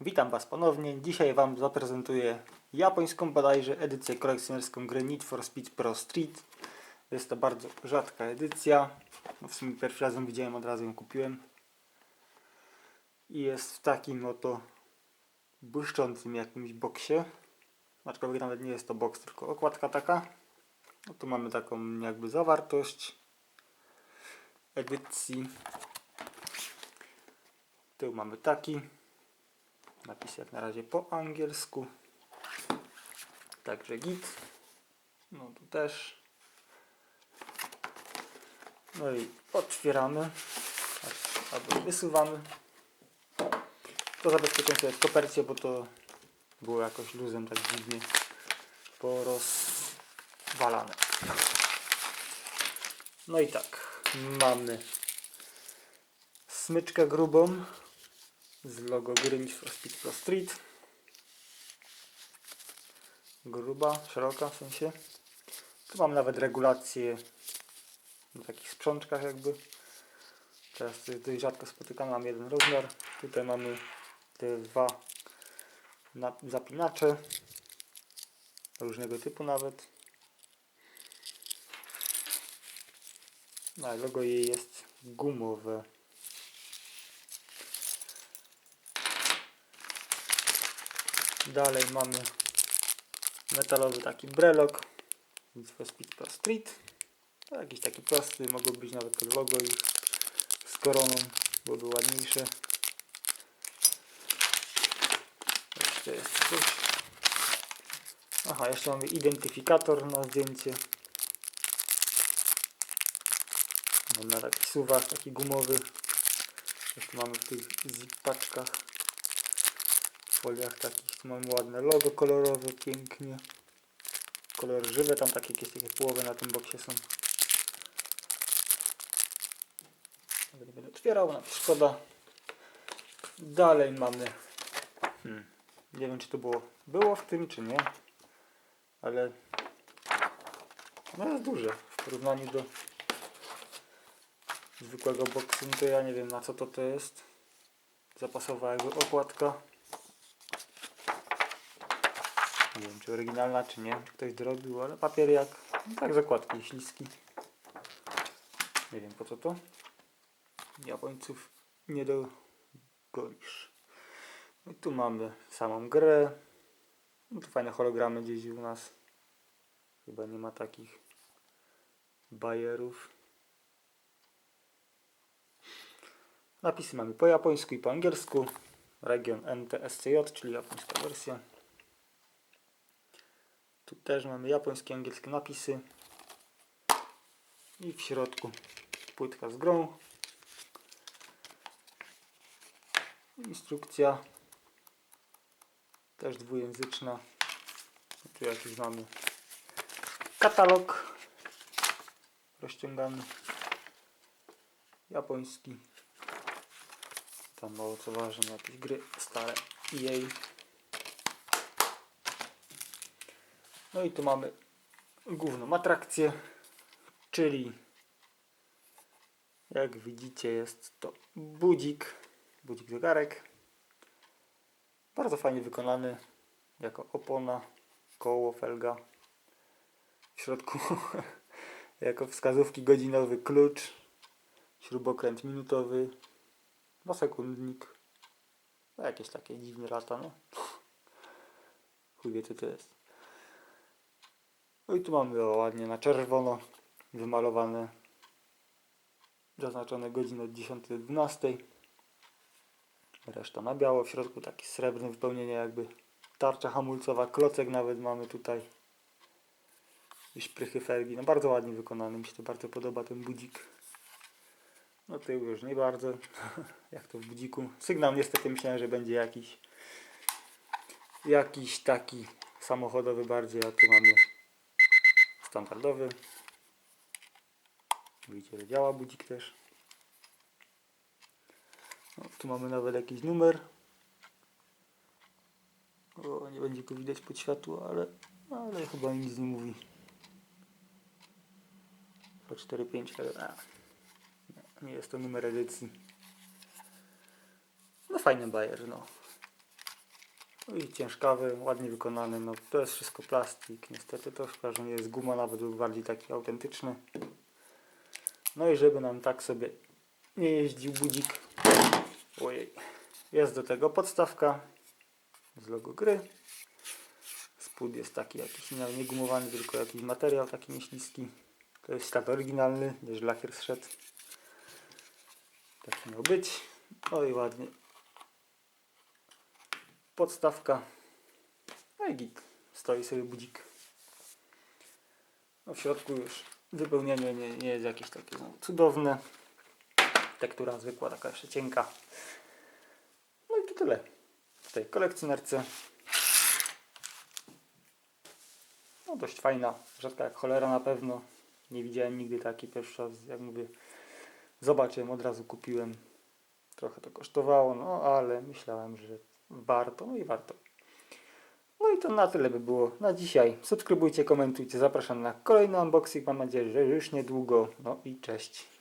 Witam Was ponownie. Dzisiaj Wam zaprezentuję japońską bodajże edycję kolekcjonerską gry Need for Speed Pro Street. Jest to bardzo rzadka edycja. No w sumie pierwszy raz ją widziałem, od razu ją kupiłem. I jest w takim oto błyszczącym jakimś boksie. Aczkolwiek nawet nie jest to boks, tylko okładka taka. No tu mamy taką jakby zawartość edycji. Tył mamy taki. Napis jak na razie po angielsku. Także git. No tu też. No i otwieramy. Albo wysuwamy. To zabezpieczenie jest w kopercie, bo to było jakoś luzem tak dziwnie porozwalane. No i tak. Mamy smyczkę grubą z logo gry for Speed Pro Street. Gruba, szeroka w sensie. Tu mam nawet regulację na takich sprzączkach jakby. Teraz dość rzadko spotykane, mam jeden rozmiar. Tutaj mamy te dwa na- zapinacze różnego typu nawet. No, ale logo jej jest gumowe. Dalej mamy metalowy taki brelok for Speed Pro Street. Jakiś taki prosty, mogło być nawet to logo ich z koroną, byłoby ładniejsze. Jeszcze jest coś. Aha, jeszcze mamy identyfikator na zdjęcie. Mam na taki suwak, taki gumowy. Jeszcze mamy w tych zipaczkach foliach takich. Tu mamy ładne logo kolorowe, pięknie. Kolor żywe, tam takie jakieś takie połowy na tym boksie są. Nie będę otwierał, na szkoda. Dalej mamy. Hmm. Nie wiem czy to było, było w tym czy nie. Ale no jest duże w porównaniu do zwykłego boksu. No to ja nie wiem na co to to jest. Zapasowa jakby okładka. Nie wiem czy oryginalna czy nie, czy ktoś zrobił, ale papier jak, no tak zakładki, śliski. Nie wiem po co to. Japońców nie dogonisz. No i tu mamy samą grę. No tu fajne hologramy gdzieś u nas. Chyba nie ma takich bajerów. Napisy mamy po japońsku i po angielsku. Region NTSCJ, czyli japońska wersja. Tu też mamy japońskie, angielskie napisy. I w środku płytka z grą. Instrukcja. Też dwujęzyczna. Tu jakiś mamy katalog rozciągany. Japoński. Tam mało co ważne, jakieś gry stare EA. No i tu mamy główną atrakcję, czyli jak widzicie jest to budzik, budzik zegarek. Bardzo fajnie wykonany, jako opona, koło, felga. W środku jako wskazówki godzinowy klucz, śrubokręt minutowy, no sekundnik. No jakieś takie dziwne lata, no. Chuj wie co to jest. No i tu mamy ładnie na czerwono wymalowane zaznaczone godziny od 10 do 12. Reszta na biało, w środku takie srebrne wypełnienie jakby tarcza hamulcowa, klocek nawet mamy tutaj. I szprychy felgi, no bardzo ładnie wykonany, mi się to bardzo podoba ten budzik. No tył już nie bardzo, jak to w budziku. Sygnał niestety myślałem, że będzie jakiś jakiś taki samochodowy bardziej, a tu mamy standardowy. Widzicie, że działa budzik też. No, tu mamy nawet jakiś numer. O, nie będzie go widać pod światło, ale, ale chyba nic nie mówi. 245, ale a, nie, nie jest to numer edycji. No fajny bajer, no. No i ciężkawy, ładnie wykonany. No to jest wszystko plastik. Niestety to szkoda, że nie jest guma, nawet był bardziej taki autentyczny. No i żeby nam tak sobie nie jeździł budzik. Ojej. Jest do tego podstawka z logo gry. Spód jest taki jakiś nie, gumowany, tylko jakiś materiał taki nieśliski. To jest ślad oryginalny, gdyż lakier zszedł. Tak miał być. No i ładnie. Podstawka. No i git. Stoi sobie budzik. No w środku już wypełnienie nie, nie jest jakieś takie no, cudowne. Tektura zwykła, taka jeszcze cienka. No i to tyle. W tej kolekcjonerce. No dość fajna, rzadka jak cholera na pewno. Nie widziałem nigdy takiej pierwszy raz, jak mówię. Zobaczyłem, od razu kupiłem. Trochę to kosztowało, no ale myślałem, że warto, no i warto. No i to na tyle by było na dzisiaj. Subskrybujcie, komentujcie, zapraszam na kolejny unboxing. Mam nadzieję, że już niedługo. No i cześć.